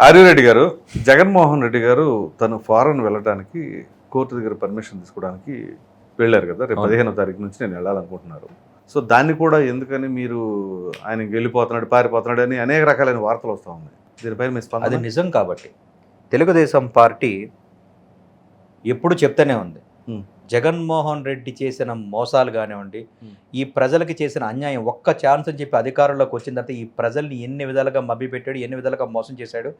ఆర్యరెడ్డి గారు జగన్మోహన్ రెడ్డి గారు తను ఫారెన్ వెళ్ళడానికి కోర్టు దగ్గర పర్మిషన్ తీసుకోవడానికి వెళ్ళారు కదా. రేపు. పదిహేనో తారీఖు నుంచి నేను వెళ్ళాలనుకుంటున్నారు. సో దాన్ని కూడా ఎందుకని మీరు ఆయన వెళ్ళిపోతున్నాడు పారిపోతున్నాడు అని అనేక రకాలైన వార్తలు వస్తూ ఉన్నాయి. దీనిపైన మీ అది స్పందన నిజం కాబట్టి తెలుగుదేశం పార్టీ ఎప్పుడు చెప్తూనే ఉంది. జగన్మోహన్ రెడ్డి చేసిన మోసాలు కానివ్వండి. ఈ ప్రజలకి చేసిన అన్యాయం ఒక్క ఛాన్స్ అని చెప్పి అధికారంలోకి వచ్చిన తర్వాత ఈ ప్రజల్ని ఎన్ని విధాలుగా మభ్యపెట్టాడు ఎన్ని విధాలుగా మోసం చేశాడు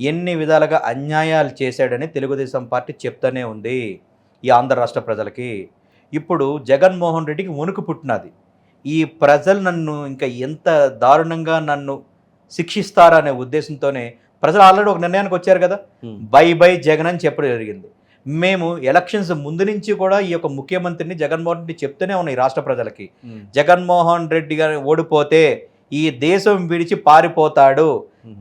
ఎన్ని విధాలుగా అన్యాయాలు చేశాడని తెలుగుదేశం పార్టీ చెప్తూనే ఉంది ఈ ఆంధ్ర రాష్ట్ర ప్రజలకి ఇప్పుడు జగన్మోహన్ రెడ్డికి వణుకు పుట్టినది ఈ ప్రజలు నన్ను ఇంకా ఎంత దారుణంగా నన్ను శిక్షిస్తారనే ఉద్దేశంతోనే ప్రజలు ఆల్రెడీ ఒక నిర్ణయానికి వచ్చారు కదా. బై బై జగన్ అని చెప్పడం జరిగింది మేము ఎలక్షన్స్ ముందు నుంచి కూడా ఈ యొక్క ముఖ్యమంత్రిని జగన్మోహన్ రెడ్డి చెప్తూనే ఉన్నాయి రాష్ట్ర ప్రజలకి. జగన్మోహన్ రెడ్డి గారు ఓడిపోతే ఈ దేశం విడిచి పారిపోతాడు.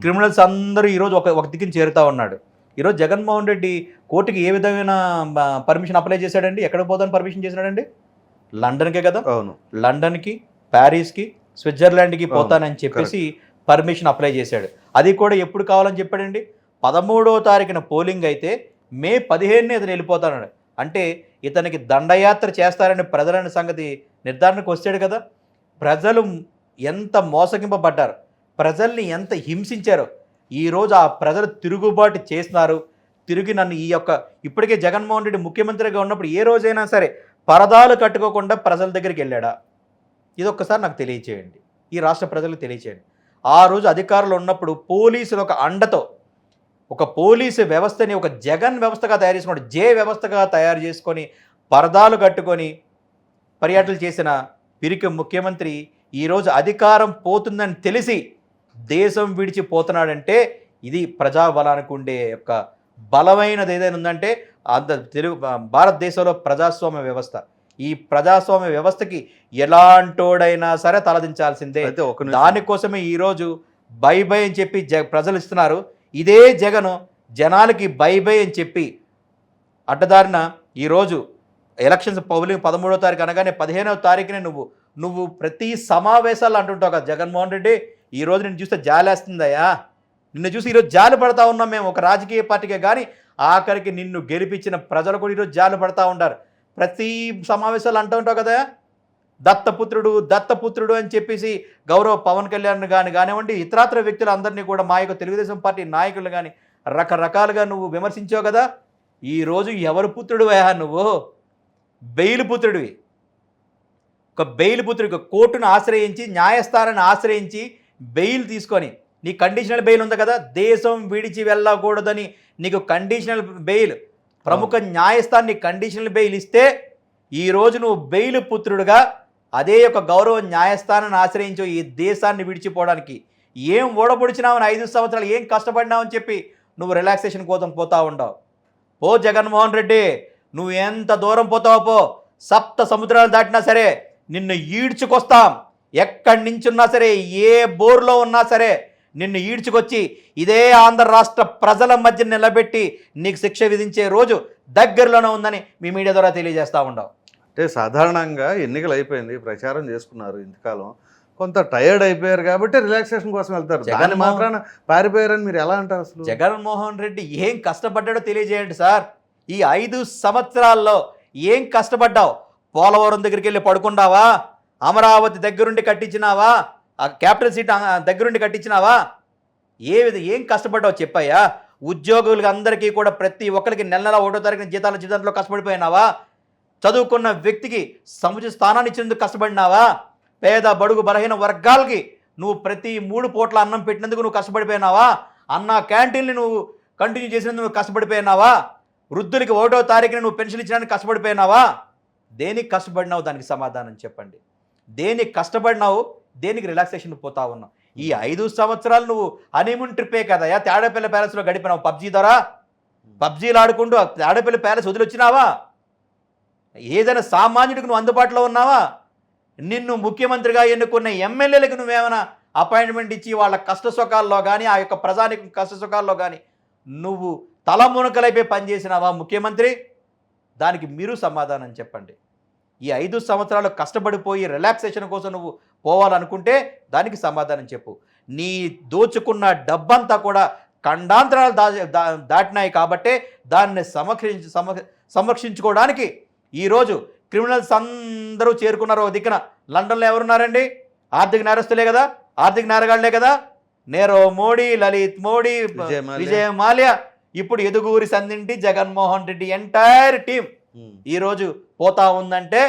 క్రిమినల్స్ అందరూ ఈరోజు ఒక ఒక దిక్కుని చేరుతా ఉన్నాడు. ఈరోజు జగన్మోహన్ రెడ్డి కోర్టుకి ఏ విధమైన పర్మిషన్ అప్లై చేశాడండి? ఎక్కడికి పోతాను పర్మిషన్ చేశాడండి లండన్కే కదా? అవును. లండన్కి ప్యారిస్కి స్విట్జర్లాండ్కి పోతానని చెప్పేసి పర్మిషన్ అప్లై చేశాడు. అది కూడా ఎప్పుడు కావాలని చెప్పాడండి? పదమూడవ తారీఖున పోలింగ్ అయితే మే పదిహేనునే ఇతను వెళ్ళిపోతాడు. అంటే ఇతనికి దండయాత్ర చేస్తారని ప్రజలన్న సంగతి నిర్ధారణకు వచ్చాడు కదా. ప్రజలు ఎంత మోసగింపబడ్డారు ప్రజల్ని ఎంత హింసించారో ఈరోజు ఆ ప్రజలు తిరుగుబాటు చేస్తున్నారు. తిరిగి నన్ను ఈ యొక్క ఇప్పటికే జగన్మోహన్ రెడ్డి ముఖ్యమంత్రిగా ఉన్నప్పుడు ఏ రోజైనా సరే పరదాలు కట్టుకోకుండా ప్రజల దగ్గరికి వెళ్ళాడా? ఇది ఒక్కసారి నాకు తెలియచేయండి. ఈ రాష్ట్ర ప్రజలకు తెలియచేయండి. ఆ రోజు అధికారులు ఉన్నప్పుడు పోలీసులు ఒక అండతో ఒక పోలీసు వ్యవస్థని ఒక జగన్ వ్యవస్థగా తయారు చేసుకుని జే వ్యవస్థగా తయారు చేసుకొని పరదాలు కట్టుకొని పర్యటనలు చేసిన పిరికి ముఖ్యమంత్రి ఈరోజు అధికారం పోతుందని తెలిసి దేశం విడిచిపోతున్నాడంటే ఇది ప్రజాబలానికి ఉండే యొక్క బలమైనది ఏదైనా ఉందంటే అంత తెలుగు భారతదేశంలో ప్రజాస్వామ్య వ్యవస్థ. ఈ ప్రజాస్వామ్య వ్యవస్థకి ఎలాంటోడైనా సరే తలదించాల్సిందే. దానికోసమే ఈరోజు బై బై అని చెప్పి జ ప్రజలు ఇస్తున్నారు. ఇదే జగను జనాలకి బై బై అని చెప్పి అడ్డదారిన ఈరోజు ఎలక్షన్స్ పౌలింగ్ పదమూడో తారీఖు అనగానే పదిహేనవ తారీఖునే నువ్వు నువ్వు ప్రతి సమావేశాలు అంటుంటావు కదా జగన్మోహన్ రెడ్డి ఈ రోజు చూస్తే జాలేస్తుందయ్యా. నిన్ను చూసి ఈరోజు జాలి పడతా ఉన్నాం మేము ఒక రాజకీయ పార్టీకే కానీ ఆఖరికి నిన్ను గెలిపించిన ప్రజలు కూడా ఈరోజు జాలి పడతా ఉంటారు ప్రతి సమావేశాలు అంటూ ఉంటావు కదా దత్తపుత్రుడు దత్తపుత్రుడు అని చెప్పేసి గౌరవ పవన్ కళ్యాణ్ కానీ కానివ్వండి ఇతరాతర వ్యక్తులందరినీ కూడా మా యొక్క తెలుగుదేశం పార్టీ నాయకులు కానీ రకరకాలుగా నువ్వు విమర్శించావు కదా? ఈరోజు ఎవరు పుత్రుడు అయ్యా నువ్వు? బెయిల్ పుత్రుడివి. ఒక బెయిల్ పుత్రుడికి కోర్టును ఆశ్రయించి న్యాయస్థానాన్ని ఆశ్రయించి బెయిల్ తీసుకొని నీ కండిషనల్ బెయిల్ ఉంది కదా? దేశం విడిచి వెళ్ళకూడదని నీకు కండిషనల్ బెయిల్ ప్రముఖ న్యాయస్థానం నీ కండిషనల్ బెయిల్ ఇస్తే ఈరోజు నువ్వు బెయిల్ పుత్రుడుగా అదే యొక్క గౌరవ న్యాయస్థానాన్ని ఆశ్రయించు ఈ దేశాన్ని విడిచిపోవడానికి ఏం ఓడపొడిచినావని ఐదు సంవత్సరాలు ఏం కష్టపడినావని చెప్పి నువ్వు రిలాక్సేషన్ కోసం పోతా ఉండవు. పో జగన్మోహన్ రెడ్డి నువ్వు ఎంత దూరం పోతావో పో. సప్త సముద్రాలు దాటినా సరే నిన్ను ఈడ్చుకొస్తాం. ఎక్కడి నుంచున్నా సరే ఏ బోర్లో ఉన్నా సరే నిన్ను ఈడ్చుకొచ్చి ఇదే ఆంధ్ర రాష్ట్ర ప్రజల మధ్య నిలబెట్టి నీకు శిక్ష విధించే రోజు దగ్గరలోనే ఉందని మీ మీడియా ద్వారా తెలియజేస్తూ ఉండవు. అంటే సాధారణంగా ఎన్నికలు అయిపోయింది ప్రచారం చేసుకున్నారు ఇంతకాలం. కొంత టైర్డ్ అయిపోయారు కాబట్టి రిలాక్సేషన్ కోసం వెళ్తారు. దాని జగన్మోహన్- మాత్రాన పారిపోయారని మీరు ఎలా అంటారు అసలు? జగన్మోహన్ రెడ్డి ఏం కష్టపడ్డాడో తెలియజేయండి సార్. ఈ ఐదు సంవత్సరాల్లో ఏం కష్టపడ్డావు? పోలవరం దగ్గరికి వెళ్ళి పడుకున్నావా? అమరావతి దగ్గరుండి కట్టించినావా? ఆ క్యాపిటల్ సీట్ దగ్గరుండి కట్టించినావా? ఏ విధ ఏం కష్టపడ్డావు చెప్పయ్యా? ఉద్యోగులకి అందరికీ కూడా ప్రతి ఒక్కరికి నెల నెల ఒకటో తారీఖున జీతాల జీతంలో కష్టపడిపోయినావా? చదువుకున్న వ్యక్తికి సముచిత స్థానాన్ని ఇచ్చినందుకు కష్టపడినావా? పేద బడుగు బలహీన వర్గాలకి నువ్వు ప్రతి మూడు పూట్ల అన్నం పెట్టినందుకు నువ్వు కష్టపడిపోయినావా? అన్న క్యాంటీన్ని నువ్వు కంటిన్యూ చేసినందుకు నువ్వు కష్టపడిపోయినావా? వృద్ధులకి ఒకటో తారీఖున నువ్వు పెన్షన్ ఇచ్చడానికి కష్టపడిపోయినావా? దేనికి కష్టపడినావు దానికి సమాధానం చెప్పండి. దేనికి కష్టపడినావు? దేనికి రిలాక్సేషన్ పోతా ఉన్నావు? ఈ ఐదు సంవత్సరాలు నువ్వు హనీమూన్ ట్రిప్పే కదయా తేడపల్లి ప్యాలెస్లో గడిపినావు. పబ్జీ ద్వారా? పబ్జీలు ఆడుకుంటూ ఆ తేడపల్లి ప్యాలెస్ వదిలొచ్చినావా? ఏదైనా సామాన్యుడికి నువ్వు అందుబాటులో ఉన్నావా? నిన్ను ముఖ్యమంత్రిగా ఎన్నుకున్న ఎమ్మెల్యేలకు నువ్వేమైనా అపాయింట్మెంట్ ఇచ్చి వాళ్ళ కష్ట సుఖాల్లో కానీ ఆ యొక్క ప్రజానికి కష్ట సుఖాల్లో కానీ నువ్వు తలమునకలైపోయి పనిచేసినావా ముఖ్యమంత్రి? దానికి మీరు సమాధానం చెప్పండి. ఈ ఐదు సంవత్సరాలు కష్టపడిపోయి రిలాక్సేషన్ కోసం నువ్వు పోవాలనుకుంటే దానికి సమాధానం చెప్పు. నీ దోచుకున్న డబ్బంతా కూడా ఖండాంతరాలు దా దా- దాటినాయి కాబట్టే దాన్ని సమక్షించి సమ సంరక్షించుకోవడానికి ఈరోజు క్రిమినల్స్ అందరూ చేరుకున్నారు దిక్కున. లండన్లో ఎవరున్నారండి? ఆర్థిక నేరస్తులే కదా? ఆర్థిక నేరగాళ్ళే కదా? నేరో మోడీ లలిత్ మోడీ విజయ్ మాల్యా. ఇప్పుడు ఎదుగూరి సందింటి జగన్మోహన్ రెడ్డి ఎంటైర్ టీం. ఈరోజు పోతా ఉందంటే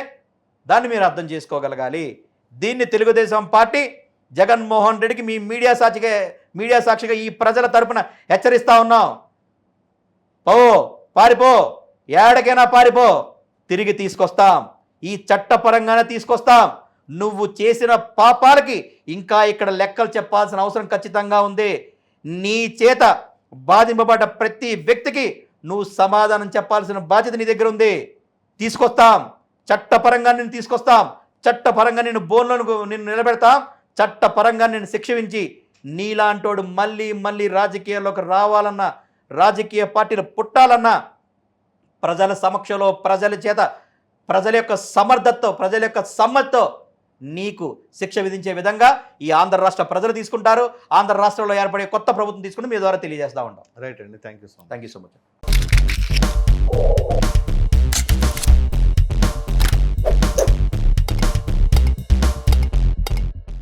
దాన్ని మీరు అర్థం చేసుకోగలగాలి. దీన్ని తెలుగుదేశం పార్టీ జగన్మోహన్ రెడ్డికి మీ మీడియా సాక్షిగా మీడియా సాక్షిగా ఈ ప్రజల తరపున హెచ్చరిస్తా ఉన్నాం. పో పారిపో. ఏడకైనా పారిపో. తిరిగి తీసుకొస్తాం. ఈ చట్టపరంగానే తీసుకొస్తాం. నువ్వు చేసిన పాపాలకి ఇంకా ఇక్కడ లెక్కలు చెప్పాల్సిన అవసరం ఖచ్చితంగా ఉంది. నీ చేత బాధింపబడ్డ ప్రతి వ్యక్తికి నువ్వు సమాధానం చెప్పాల్సిన బాధ్యత నీ దగ్గర ఉంది. తీసుకొస్తాం. చట్టపరంగా నేను తీసుకొస్తాం. చట్టపరంగా నేను బోన్లను నిన్ను నిలబెడతాం. చట్టపరంగా నేను శిక్షించి నీలాంటోడు మళ్ళీ మళ్ళీ రాజకీయాల్లోకి రావాలన్నా రాజకీయ పార్టీలు పుట్టాలన్నా ప్రజల సమక్షంలో ప్రజల చేత ప్రజల యొక్క సమర్థతతో ప్రజల యొక్క సమ్మతితో నీకు శిక్ష విధించే విధంగా ఈ ఆంధ్ర రాష్ట్ర ప్రజలు తీసుకుంటారు. ఆంధ్ర రాష్ట్రంలో ఏర్పడే కొత్త ప్రభుత్వం తీసుకుని మీ ద్వారా తెలియజేస్తా ఉంటాం. రైట్ అండి. Thank you so much thank you so much